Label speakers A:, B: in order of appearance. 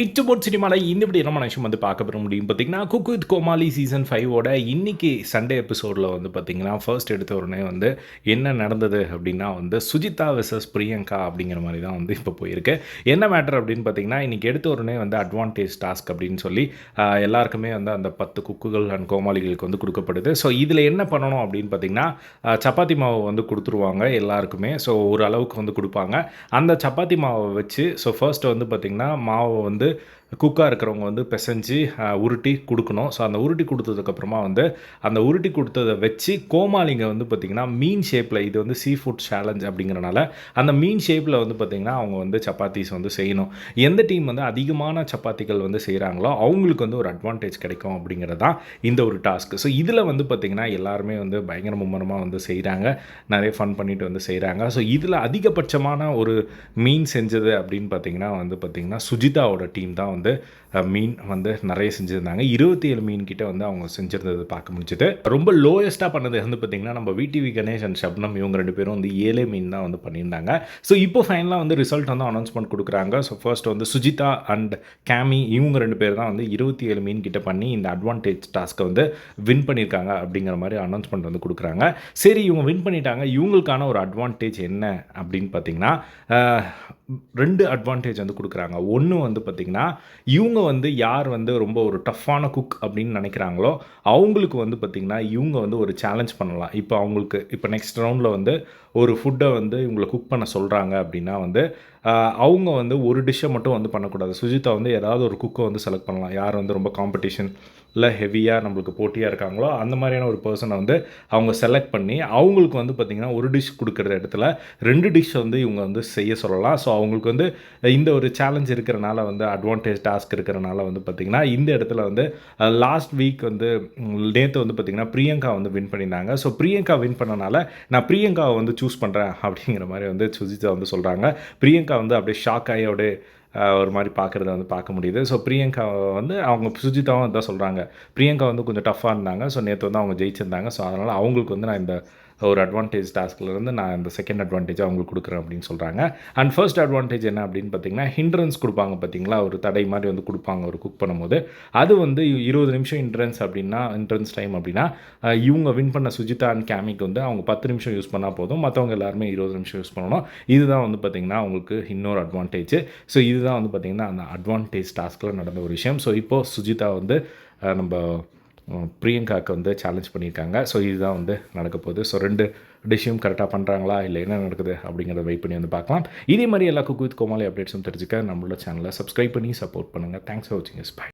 A: இட்டுபோட் சினிமாவில் இந்த இப்படி நம்ம நிமிஷம் வந்து பார்க்க பெற முடியும்? பார்த்தீங்கன்னா குக் வித் கோமாளி சீசன் ஃபைவோட இன்னைக்கு சண்டே எபிசோடில் வந்து பார்த்தீங்கன்னா ஃபர்ஸ்ட் எடுத்த உடனே வந்து என்ன நடந்தது அப்படின்னா வந்து சுஜிதா வெர்சஸ் பிரியங்கா அப்படிங்கிற மாதிரி தான் வந்து இப்போ போயிருக்கு. என்ன மேட்டர் அப்படின்னு பார்த்தீங்கன்னா இன்றைக்கி எடுத்த உடனே வந்து அட்வான்டேஜ் டாஸ்க் அப்படின்னு சொல்லி எல்லாருக்குமே வந்து அந்த பத்து குக்குகள் அண்ட் கோமாளிகளுக்கு வந்து கொடுக்கப்படுது. ஸோ இதில் என்ன பண்ணணும் அப்படின்னு பார்த்தீங்கன்னா சப்பாத்தி மாவு வந்து கொடுத்துருவாங்க எல்லாருக்குமே. ஸோ ஒரு அளவுக்கு வந்து கொடுப்பாங்க. அந்த சப்பாத்தி மாவை வச்சு ஸோ ஃபர்ஸ்ட் வந்து பார்த்திங்கன்னா மாவை வந்து vardı. குக்காக இருக்கிறவங்க வந்து பிசைஞ்சு உருட்டி கொடுக்கணும். ஸோ அந்த உருட்டி கொடுத்ததுக்கப்புறமா வந்து அந்த உருட்டி கொடுத்ததை வச்சு கோமாளிங்க வந்து பார்த்திங்கன்னா மீன் ஷேப்பில் இது வந்து சீ ஃபுட் சேலஞ்ச் அப்படிங்கிறனால அந்த மீன் ஷேப்பில் வந்து பார்த்திங்கன்னா அவங்க வந்து சப்பாத்திஸ் வந்து செய்யணும். எந்த டீம் வந்து அதிகமான சப்பாத்திகள் வந்து செய்கிறாங்களோ அவங்களுக்கு வந்து ஒரு அட்வான்டேஜ் கிடைக்கும் அப்படிங்கிறது தான் இந்த ஒரு டாஸ்க் ஸோ இதில் வந்து பார்த்திங்கன்னா எல்லாருமே வந்து பயங்கர மும்மரமாக வந்து செய்கிறாங்க நிறைய ஃபன் பண்ணிட்டு வந்து செய்கிறாங்க ஸோ இதில் அதிகபட்சமான ஒரு மீன் செஞ்சது அப்படின்னு பார்த்தீங்கன்னா வந்து பார்த்திங்கன்னா சுஜிதாவோட டீம் தான் வந்து மீன் வந்து நிறைய செஞ்சுருந்தாங்க. இருபத்தி ஏழு மீன் கிட்ட வந்து அவங்க செஞ்சுருந்தது பார்க்க முடிஞ்சது. ரொம்ப லோயஸ்ட்டாக பண்ணது வந்து பார்த்திங்கன்னா நம்ம விடிவி கணேஷ் அண்ட் ஷப்னம் இவங்க ரெண்டு பேரும் வந்து ஏழே மீன் தான் வந்து பண்ணியிருந்தாங்க. ஸோ இப்போ ஃபைனலாக வந்து ரிசல்ட் வந்து அனௌன்ஸ்மெண்ட் கொடுக்குறாங்க. ஸோ ஃபர்ஸ்ட் வந்து சுஜிதா அண்ட் கேமி இவங்க ரெண்டு பேர் தான் வந்து இருபத்தி ஏழு மீன் கிட்ட பண்ணி இந்த அட்வான்டேஜ் டாஸ்க்கை வந்து வின் பண்ணியிருக்காங்க அப்படிங்கிற மாதிரி அனௌன்ஸ்மெண்ட் வந்து கொடுக்குறாங்க. சரி இவங்க வின் பண்ணிட்டாங்க. இவங்களுக்கான ஒரு அட்வான்டேஜ் என்ன அப்படின்னு பார்த்தீங்கன்னா ரெண்டு அட்வான்டேஜ் வந்து கொடுக்குறாங்க. ஒன்று வந்து பார்த்திங்கன்னா இவங்க வந்து யார் வந்து ரொம்ப ஒரு டஃப்பான குக் அப்படின்னு நினைக்கிறாங்களோ அவங்களுக்கு வந்து பார்த்திங்கன்னா இவங்க வந்து ஒரு சேலஞ்ச் பண்ணலாம். இப்போ அவங்களுக்கு இப்போ நெக்ஸ்ட் ரவுண்டில் வந்து ஒரு ஃபுட்டை வந்து இவங்களை குக் பண்ண சொல்கிறாங்க அப்படின்னா வந்து அவங்க வந்து ஒரு டிஷ்ஷை மட்டும் வந்து பண்ணக்கூடாது. சுஜிதா வந்து ஏதாவது ஒரு குக்கை வந்து செலக்ட் பண்ணலாம். யார் வந்து ரொம்ப காம்படிஷன் இல்லை ஹெவியாக நம்மளுக்கு போட்டியாக இருக்காங்களோ அந்த மாதிரியான ஒரு பர்சனை வந்து அவங்க செலக்ட் பண்ணி அவங்களுக்கு வந்து பார்த்திங்கன்னா ஒரு டிஷ் கொடுக்குற இடத்துல ரெண்டு டிஷ் வந்து இவங்க வந்து செய்ய சொல்லலாம். ஸோ அவங்களுக்கு வந்து இந்த ஒரு சேலஞ்ச் இருக்கிறனால வந்து அட்வான்டேஜ் டாஸ்க் இருக்கிறனால வந்து பார்த்திங்கன்னா இந்த இடத்துல வந்து லாஸ்ட் வீக் வந்து நேற்று வந்து பார்த்திங்கன்னா பிரியங்கா வந்து வின் பண்ணியிருந்தாங்க. ஸோ பிரியங்கா வின் பண்ணனால நான் பிரியங்காவை வந்து சூஸ் பண்ணுறேன் அப்படிங்கிற மாதிரி வந்து சுஜிதா வந்து சொல்கிறாங்க பிரியங்கா வந்து அப்படியே ஷாக் ஆகி அப்படியே ஒரு மாதிரி பார்க்குறத வந்து பார்க்க முடியுது. ஸோ பிரியங்கா வந்து அவங்க சுஜிதாவும் இதான் சொல்கிறாங்க பிரியங்கா வந்து கொஞ்சம் டஃப்பாக இருந்தாங்க. ஸோ நேற்று வந்து அவங்க ஜெயிச்சிருந்தாங்க. ஸோ அதனால் அவங்களுக்கு வந்து நான் இந்த ஒரு அட்வான்டேஜ் டாஸ்கில் இருந்து நான் இந்த செகண்ட் அட்வான்டேஜ் அவங்களுக்கு கொடுக்குறேன் அப்படின்னு சொல்கிறாங்க அண்ட் ஃபர்ஸ்ட் அட்வான்டேஜ் என்ன அப்படின்னு பார்த்தீங்கன்னா ஹிண்ட்ரன்ஸ் கொடுப்பாங்க பார்த்தீங்களா? ஒரு தடை மாதிரி வந்து கொடுப்பாங்க ஒரு குக் பண்ணும்போது. அது வந்து இருபது நிமிஷம் இன்ட்ரன்ஸ் அப்படின்னா இன்ட்ரன்ஸ் டைம் அப்படின்னா இவங்க வின் பண்ண சுஜிதா அண்ட் கேமிக்கு வந்து அவங்க பத்து நிமிஷம் யூஸ் பண்ணால் போதும். மற்றவங்க எல்லாருமே இருபது நிமிஷம் யூஸ் பண்ணணும். இதுதான் வந்து பார்த்திங்கன்னா அவங்களுக்கு இன்னொரு அட்வான்டேஜ் ஸோ இதுதான் வந்து பார்த்திங்கன்னா அந்த அட்வான்டேஜ் டாஸ்கில் நடந்த ஒரு விஷயம். ஸோ இப்போது சுஜிதா வந்து நம்ம பிரியங்காவுக்கு வந்து சேலஞ்ச் பண்ணியிருக்காங்க. ஸோ இதுதான் வந்து நடக்க போகுது. ஸோ ரெண்டு டிஷ்ஷும் கரெக்டாக பண்ணுறாங்களா இல்லை என்ன நடக்குது? அப்படிங்கிறத வெயிட் பண்ணி வந்து பார்க்கலாம். இதே மாதிரி எல்லா குக் வித் கோமாளி அப்டேட்ஸும் தெரிஞ்சுக்க நம்மளோட சேனலை சப்ஸ்கிரைப் பண்ணி சப்போர்ட் பண்ணுங்கள் தேங்க்ஸ் ஃபார் வாட்சிங் இஸ் பை